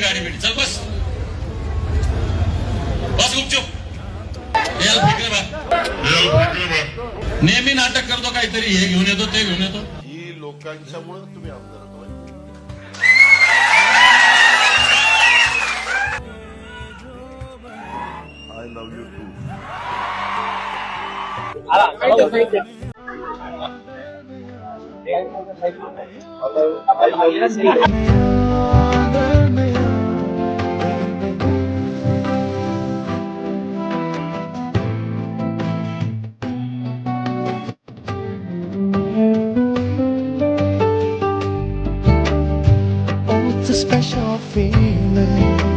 गाडी बिडी. चल बस. बस गुपचूप. नेहमी नाटक करतो काहीतरी हे घेऊन येतो ते घेऊन येतो. ही लोकांच्यामुळे तुम्ही आमदार होता I love you too it's a special feeling.